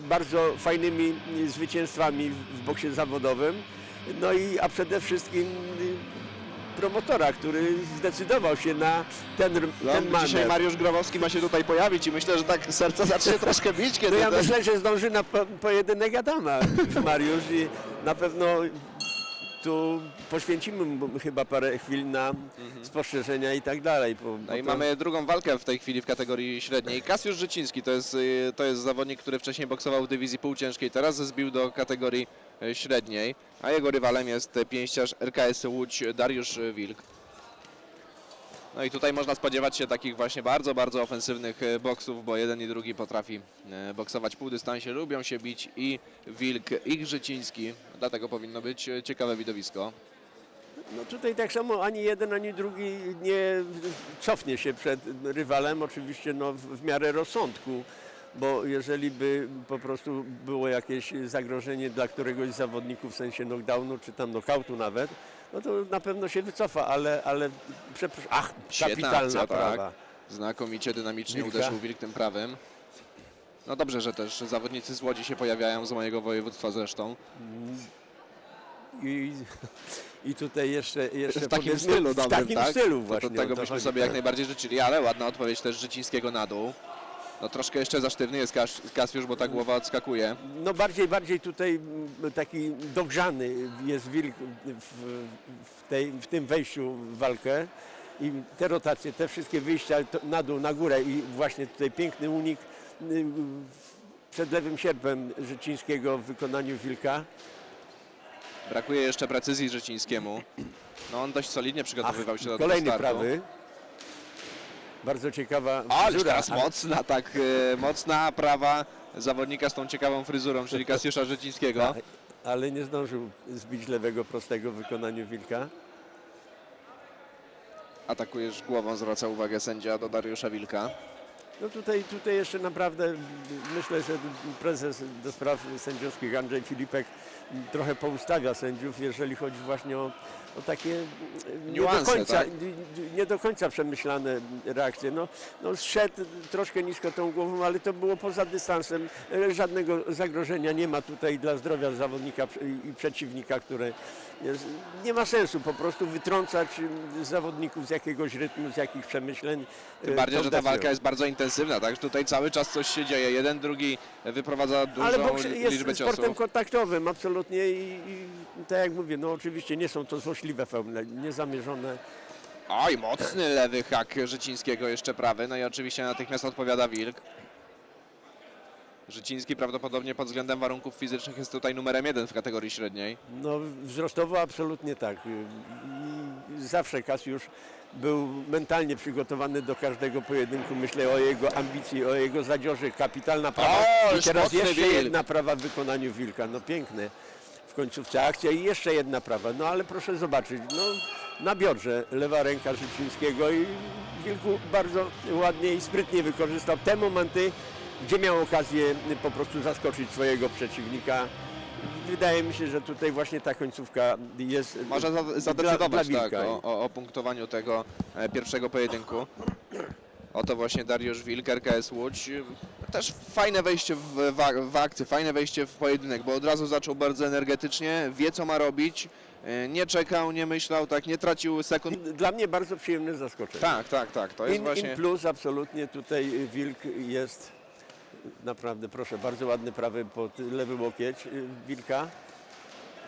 bardzo fajnymi y, zwycięstwami w boksie zawodowym. No i a przede wszystkim y, promotora, który zdecydował się na ten, No, ten dzisiaj manewr. Mariusz Grabowski ma się tutaj pojawić i myślę, że tak serce zacznie troszkę bić, kiedy No ja ten... myślę, że zdąży na po, pojedynek Adama Mariusz i na pewno tu poświęcimy mu chyba parę chwil na spostrzeżenia i tak dalej. Bo, Mhm. No i to- mamy drugą walkę w tej chwili w kategorii średniej. Kasiusz Życiński to jest, y, to jest zawodnik, który wcześniej boksował w dywizji półciężkiej, teraz zbił do kategorii y, średniej, a jego rywalem jest pięściarz RKS Łódź Dariusz Wilk. No i tutaj można spodziewać się takich właśnie bardzo, bardzo ofensywnych y, boksów, bo jeden i drugi potrafi y, boksować pół dystansie, lubią się bić i Wilk, i Życiński, dlatego powinno być y, ciekawe widowisko. No tutaj tak samo ani jeden, ani drugi nie cofnie się przed rywalem, oczywiście no, w miarę rozsądku, bo jeżeli by po prostu było jakieś zagrożenie dla któregoś z zawodników w sensie knockdownu, czy tam knockoutu nawet, no to na pewno się wycofa, ale, ale przepraszam, ach, kapitalna akcja, prawa. tak. Znakomicie, dynamicznie Wilka. uderzył Wilk tym prawym. No dobrze, że też zawodnicy z Łodzi się pojawiają, z mojego województwa zresztą. I, I tutaj jeszcze, jeszcze W takim stylu w dobrym, takim tak? stylu To- właśnie. To, o tego to byśmy sobie jak tak. najbardziej życzyli, ale ładna odpowiedź też Życińskiego na dół. No troszkę jeszcze za sztywny jest Kas- Kasiusz, bo ta głowa odskakuje. No bardziej, bardziej tutaj mm, taki dogrzany jest wilk w, w, tej, w tym wejściu w walkę i te rotacje, te wszystkie wyjścia na dół, na górę i właśnie tutaj piękny unik y, przed lewym sierpem Życińskiego w wykonaniu wilka. Brakuje jeszcze precyzji Życińskiemu. No on dość solidnie przygotowywał się do tego Kolejny startu. prawy. Bardzo ciekawa fryzura. teraz mocna, tak e, mocna prawa zawodnika z tą ciekawą fryzurą, czyli Kasiusza Życińskiego. ale nie zdążył zbić lewego prostego w wykonaniu wilka. Atakujesz głową, zwraca uwagę sędzia do Dariusza Wilka. No tutaj, tutaj jeszcze naprawdę myślę, że prezes do spraw sędziowskich Andrzej Filipek trochę poustawia sędziów, jeżeli chodzi właśnie o, o takie nie do, Niuanse, końca, tak? nie do końca przemyślane reakcje. No, no zszedł troszkę nisko tą głową, ale to było poza dystansem. E, Żadnego zagrożenia nie ma tutaj dla zdrowia zawodnika i- przeciwnika, które jest, nie ma sensu po prostu wytrącać zawodników z jakiegoś rytmu, z jakichś przemyśleń. Tym e, bardziej, tą że ta walka jest bardzo intensywna, tak? Tutaj cały czas coś się dzieje. Jeden, drugi wyprowadza dużą Ale boks jest liczbę sportem ciosów. kontaktowym, absolutnie i, i tak jak mówię, no oczywiście nie są to złośliwe feule, niezamierzone. Oj, mocny lewy hak Życińskiego, jeszcze prawy. No i oczywiście natychmiast odpowiada Wilk. Życiński prawdopodobnie pod względem warunków fizycznych jest tutaj numerem jeden w kategorii średniej. No wzrostowo absolutnie tak. Zawsze Kasiusz był mentalnie przygotowany do każdego pojedynku. Myślę o jego ambicji, o jego zadziorze. Kapitalna prawa. O, I teraz jeszcze Wilk. jedna prawa w wykonaniu Wilka. No piękne w końcówce akcja i jeszcze jedna prawa. No ale proszę zobaczyć, no na biodrze lewa ręka Życińskiego i Wilku bardzo ładnie i sprytnie wykorzystał te momenty, gdzie miał okazję po prostu zaskoczyć swojego przeciwnika. Wydaje mi się, że tutaj właśnie ta końcówka jest Może za- dla, zadecydować dla tak, Wilka. o, o, o punktowaniu tego e, pierwszego pojedynku. Oto właśnie Dariusz Wilk, RKS Łódź. Też fajne wejście w, wa- w akcję, fajne wejście w pojedynek, bo od razu zaczął bardzo energetycznie, wie co ma robić, e, nie czekał, nie myślał, tak, nie tracił sekund. Dla mnie bardzo przyjemne zaskoczenie. Tak, tak, tak, to jest In, właśnie... in plus absolutnie tutaj Wilk jest naprawdę, proszę, bardzo ładny prawy pod lewy łokieć y, Wilka.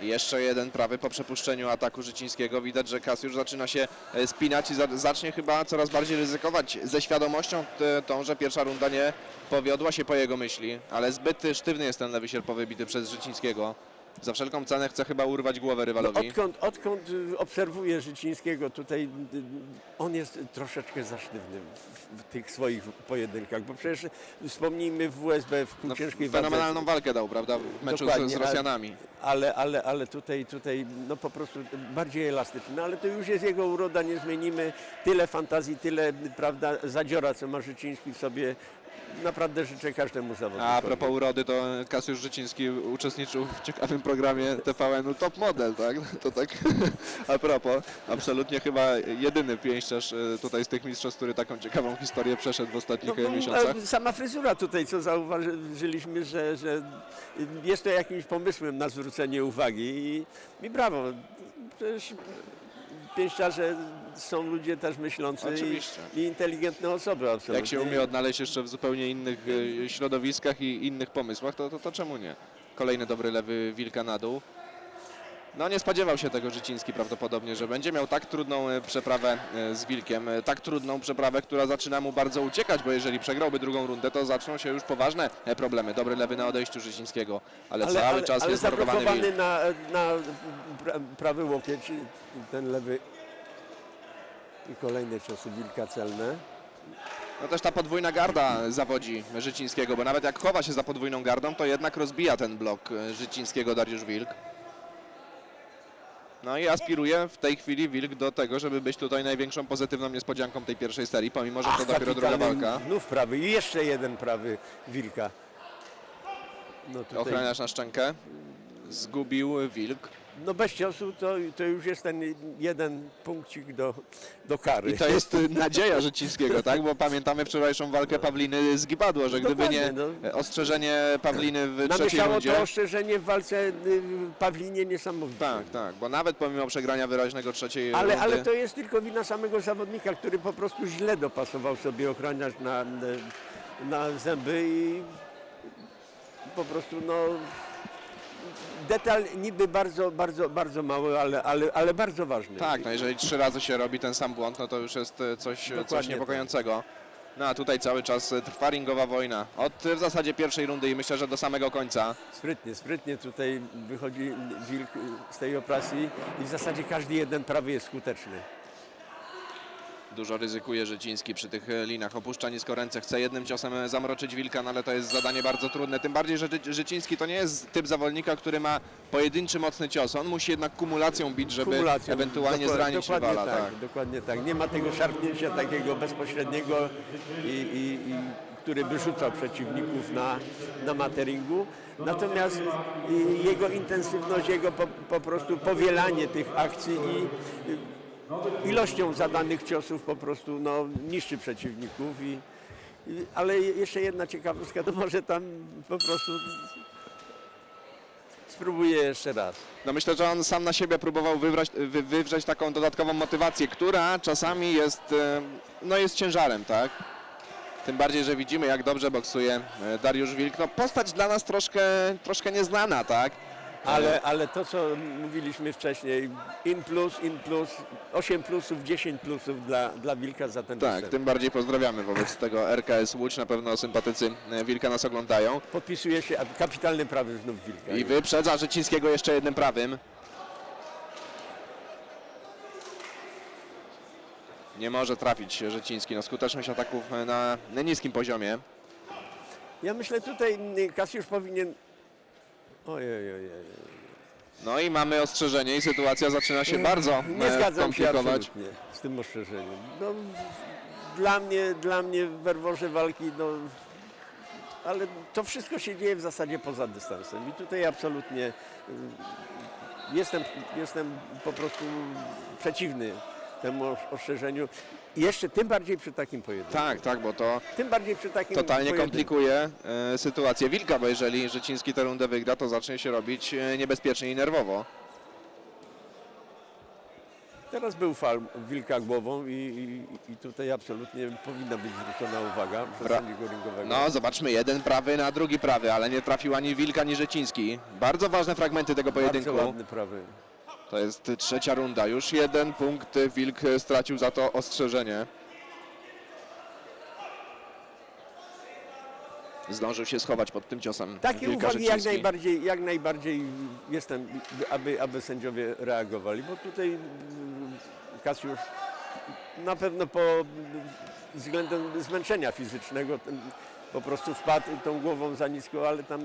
Jeszcze jeden prawy po przepuszczeniu ataku Życińskiego. Widać, że Kasiusz zaczyna się e, spinać i za- zacznie chyba coraz bardziej ryzykować ze świadomością tą, że pierwsza runda nie powiodła się po jego myśli, ale zbyt sztywny jest ten lewy sierpowy bity przez Życińskiego. Za wszelką cenę chce chyba urwać głowę rywalowi. Odkąd, odkąd y, obserwuję Życińskiego tutaj, y, on jest troszeczkę za sztywny w, w tych swoich pojedynkach, bo przecież wspomnijmy w USB w No, ciężkiej wadze. fenomenalną walkę dał, prawda, w meczu z, z Rosjanami. Ale, ale, ale tutaj, tutaj no po prostu bardziej elastyczny. No ale to już jest jego uroda, nie zmienimy. Tyle fantazji, tyle prawda, zadziora, co ma Życiński w sobie. Naprawdę życzę każdemu zawodnikowi. A propos urody, to Kasiusz Życiński uczestniczył w ciekawym programie TVN-u Top Model, tak? To tak a propos, absolutnie chyba jedyny pięściarz e, tutaj z tych mistrzostw, który taką ciekawą historię przeszedł w ostatnich No, bo, miesiącach. Sama fryzura tutaj, co zauważyliśmy, że, że jest to jakimś pomysłem na zwrócenie uwagi i, i brawo. Przecież pięściarze są ludzie też myślący Oczywiście. i, i inteligentne osoby absolutnie. Jak się umie odnaleźć jeszcze w zupełnie innych e, środowiskach i innych pomysłach, to, to, to czemu nie? Kolejny dobry lewy Wilka na dół. No nie spodziewał się tego Życiński prawdopodobnie, że będzie miał tak trudną e, przeprawę e, z Wilkiem, e, tak trudną przeprawę, która zaczyna mu bardzo uciekać, bo jeżeli przegrałby drugą rundę, to zaczną się już poważne problemy. Dobry lewy na odejściu Życińskiego, ale, cały czas ale jest zablokowany na, na pra, prawy łokieć, ten lewy i kolejne ciosy Wilka celne. No też ta podwójna garda zawodzi Życińskiego, bo nawet jak chowa się za podwójną gardą, to jednak rozbija ten blok Życińskiego Dariusz Wilk. No i aspiruje w tej chwili Wilk do tego, żeby być tutaj największą pozytywną niespodzianką tej pierwszej serii, pomimo że to Ach, dopiero druga kapitalny walka. Znów prawy i jeszcze jeden prawy Wilka. No tutaj, Ochroniarz na szczękę. Zgubił Wilk. No bez ciosu to, to już jest ten jeden punkcik do, do kary. I to jest y, nadzieja Życińskiego, tak? Bo pamiętamy wczorajszą walkę Pawliny z Gibadło, że gdyby nie Dokładnie, no. ostrzeżenie Pawliny w trzeciej Namieszało rundzie... to ostrzeżenie w walce y, Pawlinie niesamowite. Tak, tak, bo nawet pomimo przegrania wyraźnego trzeciej Ale, rundy... ale to jest tylko wina samego zawodnika, który po prostu źle dopasował sobie ochroniarz na, na zęby i po prostu no detal niby bardzo, bardzo, bardzo mały, ale, ale, ale bardzo ważny. Tak, no jeżeli trzy razy się robi ten sam błąd, no to już jest e, coś, coś Dokładnie niepokojącego. No a tutaj cały czas e, trwa ringowa wojna. Od e, w zasadzie pierwszej rundy i myślę, że do samego końca. Sprytnie, sprytnie tutaj wychodzi wilk z tej operacji i w zasadzie każdy jeden prawy jest skuteczny. Dużo ryzykuje Życiński przy tych e, linach. Opuszcza nisko ręce, chce jednym ciosem e, zamroczyć Wilka, no ale to jest zadanie bardzo trudne. Tym bardziej, że Ży- Życiński to nie jest typ zawodnika, który ma pojedynczy mocny cios. On musi jednak kumulacją bić, żeby Kumulacją. ewentualnie Dokła- zranić dokładnie rywala. tak, Tak. Dokładnie tak. Nie ma tego szarpnięcia takiego bezpośredniego, i, i, i, który by rzucał przeciwników na, na materingu. Natomiast jego intensywność, jego po, po prostu powielanie tych akcji i ilością zadanych ciosów po prostu no, niszczy przeciwników. I, i, ale jeszcze jedna ciekawostka, to może tam po prostu spróbuję jeszcze raz. No myślę, że on sam na siebie próbował wywrać, wy, wywrzeć taką dodatkową motywację, która czasami jest, e, no jest ciężarem, tak? Tym bardziej, że widzimy jak dobrze boksuje e, Dariusz Wilk. No postać dla nas troszkę, troszkę nieznana, tak? Ale, ale to, co mówiliśmy wcześniej, in plus, in plus, 8 plusów, 10 plusów dla, dla Wilka za ten Tak, występ. tym bardziej pozdrawiamy wobec tego RKS Łódź. Na pewno sympatycy e, Wilka nas oglądają. Podpisuje się a kapitalny prawy znów Wilka. I wyprzedza Życińskiego jeszcze jednym prawym. Nie może trafić Życiński. No, skuteczność ataków e, na, na niskim poziomie. Ja myślę tutaj mm, Kasiusz powinien... Ojej, ojej. No i mamy ostrzeżenie i sytuacja zaczyna się bardzo Nie e, zgadzam się komplikować. absolutnie z tym ostrzeżeniem. No, dla mnie, dla mnie w werworze walki, no, ale to wszystko się dzieje w zasadzie poza dystansem i tutaj absolutnie y, jestem, jestem po prostu przeciwny temu os- ostrzeżeniu. I jeszcze tym bardziej przy takim pojedynku. Tak, tak, bo to Tym bardziej przy takim totalnie pojedynku. komplikuje e, sytuację Wilka, bo jeżeli Życiński tę rundę wygra, to zacznie się robić e, niebezpiecznie i nerwowo. Teraz był fal Wilka głową i, i, i tutaj absolutnie powinna być zwrócona uwaga przez Bra- sędziego ringowego. No, zobaczmy, jeden prawy na drugi prawy, ale nie trafił ani Wilk, ani Życiński. Bardzo ważne fragmenty tego pojedynku. Bardzo ładny prawy. To jest trzecia runda. Już jeden punkt Wilk stracił za to ostrzeżenie. Zdążył się schować pod tym ciosem. Takie Wilka uwagi jak najbardziej, jak najbardziej jestem, aby, aby sędziowie reagowali, bo tutaj mm, Kasiusz na pewno po względem zmęczenia fizycznego po prostu wpadł tą głową za nisko, ale tam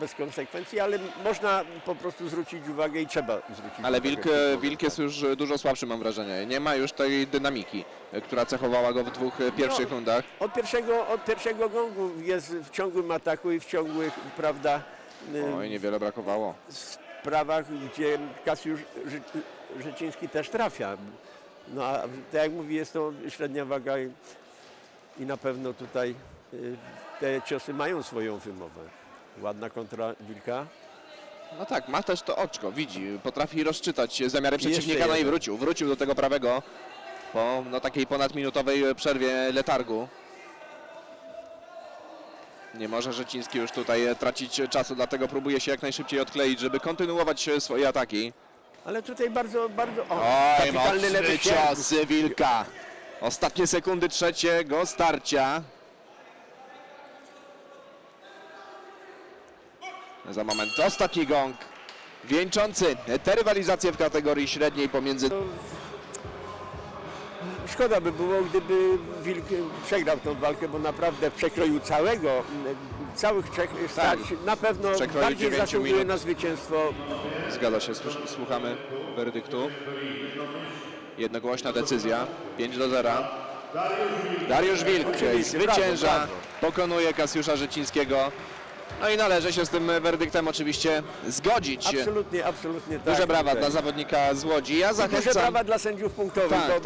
bez konsekwencji, ale można po prostu zwrócić uwagę i trzeba zwrócić Ale uwagę. Wilk, Wilk jest już dużo słabszy, mam wrażenie. Nie ma już tej dynamiki, która cechowała go w dwóch e, pierwszych No. rundach. Od pierwszego, od pierwszego gongu jest w ciągłym ataku i w ciągłych, prawda, Oj, niewiele brakowało. sprawach, gdzie Kasiusz Ży- Życiński też trafia. No a tak jak mówi, jest to średnia waga i, i na pewno tutaj y, te ciosy mają swoją wymowę. Ładna kontra Wilka. No tak, ma też to oczko, widzi, potrafi rozczytać zamiary przeciwnika, no i wrócił, wrócił do tego prawego po no, takiej ponadminutowej przerwie letargu. Nie może Rzeciński już tutaj tracić czasu, dlatego próbuje się jak najszybciej odkleić, żeby kontynuować swoje ataki. Ale tutaj bardzo, bardzo... O, Oj, kapitalny lewy mocny cios Wilka. Ostatnie sekundy trzeciego starcia. Za moment ostatni gong. Wieńczący tę rywalizację w kategorii średniej pomiędzy... Szkoda by było, gdyby Wilk przegrał tą walkę, bo naprawdę w przekroju całego, całych trzech starć na pewno Tak. bardziej zasługuje minut. na zwycięstwo Zgadza się, słuchamy werdyktu. Jednogłośna decyzja. 5 do 0. Dariusz Wilk Oczywiście, zwycięża, brawo, brawo. pokonuje Kasiusza Życińskiego. No i należy się z tym werdyktem oczywiście zgodzić. Absolutnie, absolutnie tak. Duże brawa dla zawodnika z Łodzi. Ja Duże zachęcam... brawa dla sędziów punktowych, Tak, bo, tak.